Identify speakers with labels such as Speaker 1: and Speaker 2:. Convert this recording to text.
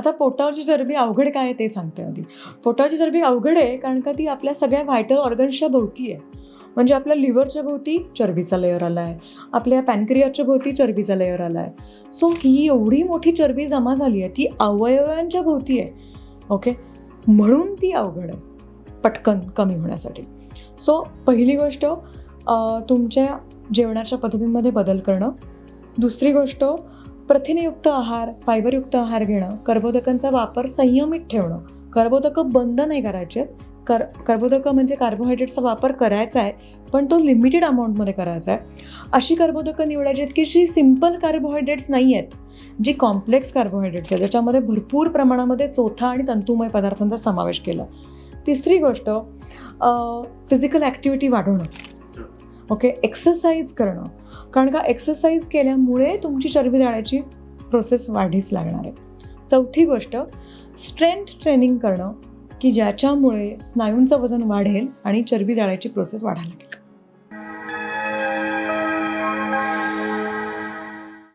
Speaker 1: आता पोटावरची चरबी अवघड काय आहे ते सांगते आधी. पोटावरची चरबी अवघड आहे कारण का ती आपल्या सगळ्या व्हायटल ऑर्गन्सच्या भोवती आहे. म्हणजे आपल्या लिव्हरच्या भोवती चरबीचा लेअर आला आहे. आपल्या पॅनक्रियाच्या भोवती चरबीचा लेअर आला आहे. सो ही एवढी मोठी चरबी जमा झाली आहे ती अवयवांच्या भोवती आहे. ओके म्हणून ती अवघड आहे. पटकन कमी होण्यासाठी. सो पहिली गोष्ट तुमच्या जेवणाच्या पद्धतींमध्ये बदल करणं. दुसरी गोष्ट प्रथिनयुक्त आहार फायबरयुक्त आहार घेणं कर्बोदकांचा वापर संयमित ठेवणं कर्बोदकं बंद नाही करायचे कर कर्बोदकं म्हणजे कार्बोहायड्रेटचा वापर करायचा आहे पण तो लिमिटेड अमाऊंटमध्ये करायचा आहे. अशी कर्बोदकं निवडायची आहेत की जी सिंपल कार्बोहायड्रेट्स नाही आहेत जी कॉम्प्लेक्स कार्बोहायड्रेट्स आहेत ज्याच्यामध्ये भरपूर प्रमाणामध्ये चोथा आणि तंतुमय पदार्थांचा समावेश केला. तिसरी गोष्ट फिजिकल ॲक्टिव्हिटी वाढवणं. ओके? एक्सरसाइज करणं. कारण का एक्सरसाइज केल्यामुळे तुमची चरबी जाण्याची प्रोसेस वाढीच लागणार आहे. चौथी गोष्ट स्ट्रेंथ ट्रेनिंग करणं की ज्याच्यामुळे स्नायूंचं वजन वाढेल आणि चरबी जाळ्याची प्रोसेस वाढायला लागेल.